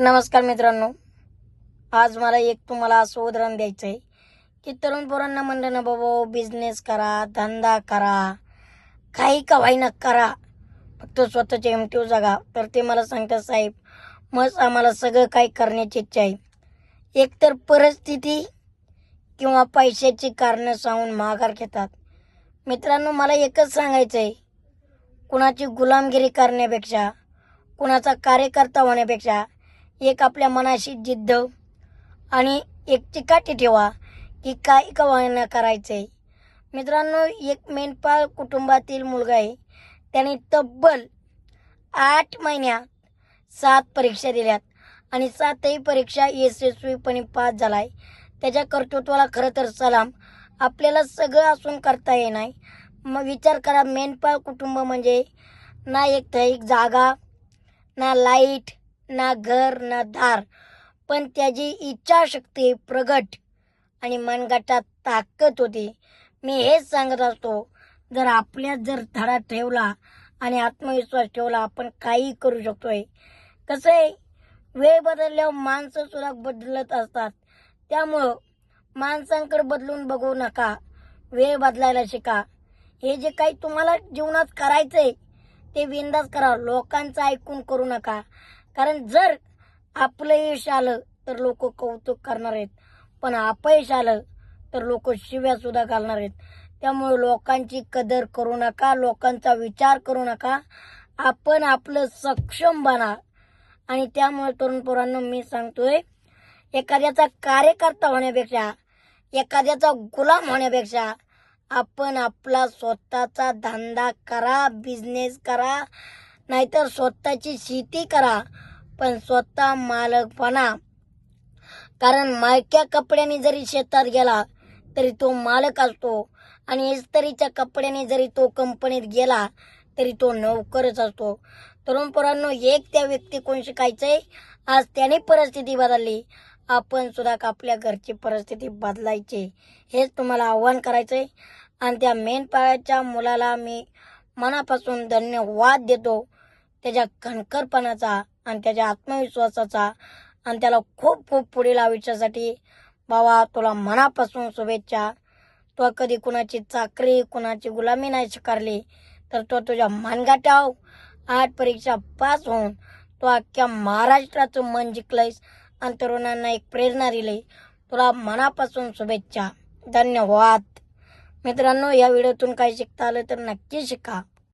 नमस्कार मित्रांनो. आज मला एक तुम्हाला असं उदाहरण द्यायचं आहे की तरुण पोरांना म्हणलं ना बाबा बिझनेस करा धंदा करा काही का व्हायना करा फक्त स्वतःचे एम टी जगा. तर ते मला सांगतात साहेब मग आम्हाला सगळं काही करण्याची इच्छा आहे. एकतर परिस्थिती किंवा पैशाची कारणं सांगून माघार घेतात. मित्रांनो मला एकच सांगायचं आहे कुणाची गुलामगिरी करण्यापेक्षा कुणाचा कार्यकर्ता होण्यापेक्षा एक आपल्या मनाशी जिद्द आणि एक चिकाटी ठेवा की काय का करायचं आहे मित्रांनो एक मेंढपाळ कुटुंबातील मुलगा आहे. त्याने तब्बल आठ महिन्यात सात परीक्षा दिल्यात आणि सातही परीक्षा यशस्वीपणे पास झाला आहे त्याच्या कर्तृत्वाला खरं तर सलाम. आपल्याला सगळं असून करता येणार. मग विचार करा मेंढपाळ कुटुंब म्हणजे ना एक एक जागा ना लाइट ना घर ना दार पण त्याची इच्छाशक्ती प्रगट आणि मनगटात ताकद होती. मी हेच सांगत असतो जर आपल्यात जर धडा ठेवला आणि आत्मविश्वास ठेवला आपण काही करू शकतोय. कसं आहे वेळ बदलल्यावर माणसं सुद्धा बदलत असतात. त्यामुळं माणसांकडे बदलून बघू नका वेळ बदलायला शिका. हे जे काही तुम्हाला जीवनात करायचंय ते विंदाच करा. लोकांचं ऐकून करू नका. कारण जर आपलं यश आलं तर लोक कौतुक करणार आहेत. पण अपयश आलं तर लोक शिव्या सुद्धा घालणार आहेत. त्यामुळे लोकांची कदर करू नका लोकांचा विचार करू नका. आपण आपलं सक्षम बना. आणि त्यामुळे तरुण पोरांना मी सांगतोय एखाद्याचा कार्यकर्ता होण्यापेक्षा एखाद्याचा गुलाम होण्यापेक्षा आपण आपला स्वतःचा धंदा करा बिझनेस करा. नाहीतर स्वतःची शेती करा पण स्वतः मालक बना कारण मालक्या कपड्याने जरी शेतात गेला तरी तो मालक असतो. आणि इस्त्रीच्या कपड्याने जरी तो कंपनीत गेला तरी तो नोकरच असतो. तरुण पोरांनो एक त्या व्यक्ती कोण शिकायचंय? आज त्याने परिस्थिती बदलली. आपण सुद्धा आपल्या घरची परिस्थिती बदलायची. हेच तुम्हाला आव्हान करायचंय. आणि त्या मेंढपाळाच्या मुलाला मी मनापासून धन्यवाद देतो. त्याच्या कणकरपणाचा आणि त्याच्या आत्मविश्वासाचा आणि त्याला खूप खूप पुढील आयुष्यासाठी बाबा तुला मनापासून शुभेच्छा. तो कधी कुणाची चाकरी कुणाची गुलामी नाही स्वीकारली तर तो तुझ्या मानगाटाव हो. आठ परीक्षा पास होऊन तो अख्ख्या महाराष्ट्राचं मन जिंकलंयस आणि तरुणांना एक प्रेरणा दिली. तुला मनापासून शुभेच्छा. धन्यवाद. मित्रांनो या व्हिडिओतून काही शिकता आलं तर नक्की शिका.